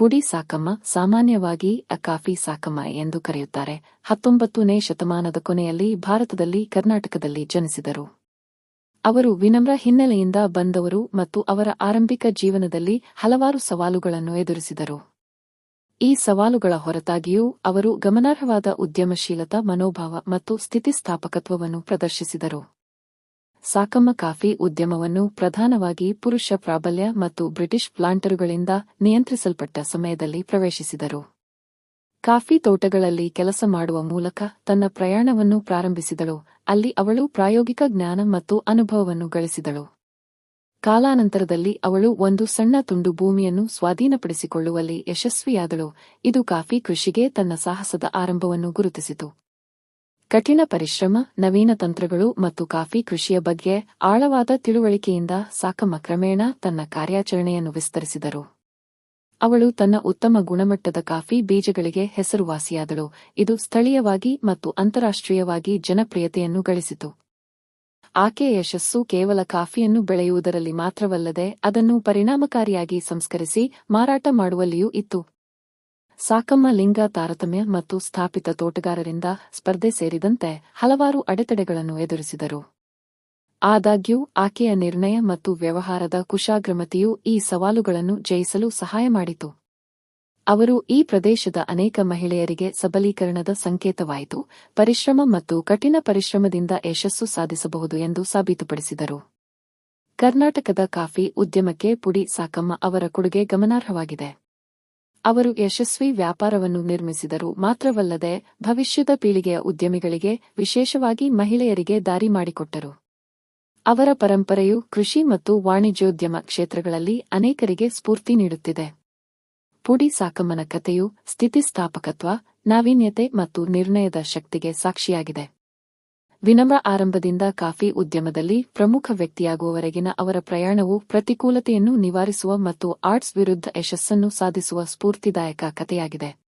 ಪುಡಿ ಸಾಕಮ್ಮ, ಸಾಮಾನ್ಯವಾಗಿ ಅಕಾಫಿ ಸಾಕಮ್ಮ ಎಂದು ಕರೆಯುತ್ತಾರೆ. ಹತ್ತೊಂಬತ್ತನೇ ಶತಮಾನದ ಕೊನೆಯಲ್ಲಿ ಭಾರತದಲ್ಲಿ ಕರ್ನಾಟಕದಲ್ಲಿ ಜನಿಸಿದರು. ಅವರು ವಿನಮ್ರ ಹಿನ್ನೆಲೆಯಿಂದ ಬಂದವರು ಮತ್ತು ಅವರ ಆರಂಭಿಕ ಜೀವನದಲ್ಲಿ ಹಲವಾರು ಸವಾಲುಗಳನ್ನು ಎದುರಿಸಿದರು. ಈ ಸವಾಲುಗಳ ಹೊರತಾಗಿಯೂ ಅವರು ಗಮನಾರ್ಹವಾದ ಉದ್ಯಮಶೀಲತಾ ಮನೋಭಾವ ಮತ್ತು ಸ್ಥಿತಿಸ್ಥಾಪಕತ್ವವನ್ನು ಪ್ರದರ್ಶಿಸಿದರು. ಸಾಕಮ್ಮ ಕಾಫಿ ಉದ್ಯಮವನ್ನು ಪ್ರಧಾನವಾಗಿ ಪುರುಷ ಪ್ರಾಬಲ್ಯ ಮತ್ತು ಬ್ರಿಟಿಷ್ ಪ್ಲಾಂಟರುಗಳಿಂದ ನಿಯಂತ್ರಿಸಲ್ಪಟ್ಟ ಸಮಯದಲ್ಲಿ ಪ್ರವೇಶಿಸಿದರು. ಕಾಫಿ ತೋಟಗಳಲ್ಲಿ ಕೆಲಸ ಮಾಡುವ ಮೂಲಕ ತನ್ನ ಪ್ರಯಾಣವನ್ನು ಪ್ರಾರಂಭಿಸಿದಳು. ಅಲ್ಲಿ ಅವಳು ಪ್ರಾಯೋಗಿಕ ಜ್ಞಾನ ಮತ್ತು ಅನುಭವವನ್ನು ಗಳಿಸಿದಳು. ಕಾಲಾನಂತರದಲ್ಲಿ ಅವಳು ಒಂದು ಸಣ್ಣ ತುಂಡು ಭೂಮಿಯನ್ನು ಸ್ವಾಧೀನಪಡಿಸಿಕೊಳ್ಳುವಲ್ಲಿ ಯಶಸ್ವಿಯಾದಳು. ಇದು ಕಾಫಿ ಕೃಷಿಗೆ ತನ್ನ ಸಾಹಸದ ಆರಂಭವನ್ನು ಗುರುತಿಸಿತು. ಕಠಿಣ ಪರಿಶ್ರಮ, ನವೀನ ತಂತ್ರಗಳು ಮತ್ತು ಕಾಫಿ ಕೃಷಿಯ ಬಗ್ಗೆ ಆಳವಾದ ತಿಳುವಳಿಕೆಯಿಂದ ಸಾಕಮ್ಮ ಕ್ರಮೇಣ ತನ್ನ ಕಾರ್ಯಾಚರಣೆಯನ್ನು ವಿಸ್ತರಿಸಿದರು. ಅವಳು ತನ್ನ ಉತ್ತಮ ಗುಣಮಟ್ಟದ ಕಾಫಿ ಬೀಜಗಳಿಗೆ ಹೆಸರುವಾಸಿಯಾದಳು. ಇದು ಸ್ಥಳೀಯವಾಗಿ ಮತ್ತು ಅಂತಾರಾಷ್ಟ್ರೀಯವಾಗಿ ಜನಪ್ರಿಯತೆಯನ್ನು ಗಳಿಸಿತು. ಆಕೆಯ ಯಶಸ್ಸು ಕೇವಲ ಕಾಫಿಯನ್ನು ಬೆಳೆಯುವುದರಲ್ಲಿ ಮಾತ್ರವಲ್ಲದೆ ಅದನ್ನು ಪರಿಣಾಮಕಾರಿಯಾಗಿ ಸಂಸ್ಕರಿಸಿ ಮಾರಾಟ ಮಾಡುವಲ್ಲಿಯೂ ಇತ್ತು. ಸಾಕಮ್ಮ ಲಿಂಗ ತಾರತಮ್ಯ ಮತ್ತು ಸ್ಥಾಪಿತ ತೋಟಗಾರರಿಂದ ಸ್ಪರ್ಧೆ ಸೇರಿದಂತೆ ಹಲವಾರು ಅಡೆತಡೆಗಳನ್ನು ಎದುರಿಸಿದರು. ಆದಾಗ್ಯೂ, ಆಕೆಯ ನಿರ್ಣಯ ಮತ್ತು ವ್ಯವಹಾರದ ಕುಶಾಗ್ರಮತೆಯು ಈ ಸವಾಲುಗಳನ್ನು ಜಯಿಸಲು ಸಹಾಯ ಮಾಡಿತು. ಅವರು ಈ ಪ್ರದೇಶದ ಅನೇಕ ಮಹಿಳೆಯರಿಗೆ ಸಬಲೀಕರಣದ ಸಂಕೇತವಾಯಿತು, ಪರಿಶ್ರಮ ಮತ್ತು ಕಠಿಣ ಪರಿಶ್ರಮದಿಂದ ಯಶಸ್ಸು ಸಾಧಿಸಬಹುದು ಎಂದು ಸಾಬೀತುಪಡಿಸಿದರು. ಕರ್ನಾಟಕದ ಕಾಫಿ ಉದ್ಯಮಕ್ಕೆ ಪುಡಿ ಸಾಕಮ್ಮ ಅವರ ಕೊಡುಗೆ ಗಮನಾರ್ಹವಾಗಿದೆ. ಅವರು ಯಶಸ್ವಿ ವ್ಯಾಪಾರವನ್ನು ನಿರ್ಮಿಸಿದರು. ಮಾತ್ರವಲ್ಲದೆ, ಭವಿಷ್ಯದ ಪೀಳಿಗೆಯ ಉದ್ಯಮಿಗಳಿಗೆ, ವಿಶೇಷವಾಗಿ ಮಹಿಳೆಯರಿಗೆ ದಾರಿ ಮಾಡಿಕೊಟ್ಟರು. ಅವರ ಪರಂಪರೆಯು ಕೃಷಿ ಮತ್ತು ವಾಣಿಜ್ಯೋದ್ಯಮ ಕ್ಷೇತ್ರಗಳಲ್ಲಿ ಅನೇಕರಿಗೆ ಸ್ಫೂರ್ತಿ ನೀಡುತ್ತಿದೆ. ಪುಡಿ ಸಾಕಮ್ಮನ ಕಥೆಯು ಸ್ಥಿತಿಸ್ಥಾಪಕತ್ವ, ನಾವೀನ್ಯತೆ ಮತ್ತು ನಿರ್ಣಯದ ಶಕ್ತಿಗೆ ಸಾಕ್ಷಿಯಾಗಿದೆ. ವಿನಮ್ರ ಆರಂಭದಿಂದ ಕಾಫಿ ಉದ್ಯಮದಲ್ಲಿ ಪ್ರಮುಖ ವ್ಯಕ್ತಿಯಾಗುವವರೆಗಿನ ಅವರ ಪ್ರಯಾಣವು ಪ್ರತಿಕೂಲತೆಯನ್ನು ನಿವಾರಿಸುವ ಮತ್ತು ಆರ್ಟ್ಸ್ ವಿರುದ್ಧ ಯಶಸ್ಸನ್ನು ಸಾಧಿಸುವ ಸ್ಫೂರ್ತಿದಾಯಕ ಕಥೆಯಾಗಿದೆ.